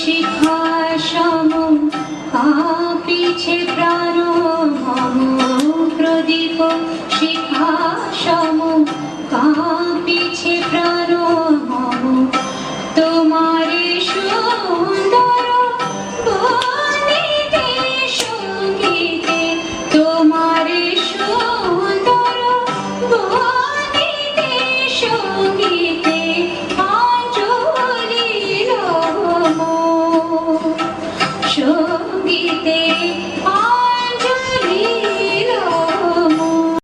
শিখাশম কাপিছে প্রাণ মম। প্রদীপ শিখাশম কা সঙ্গীতে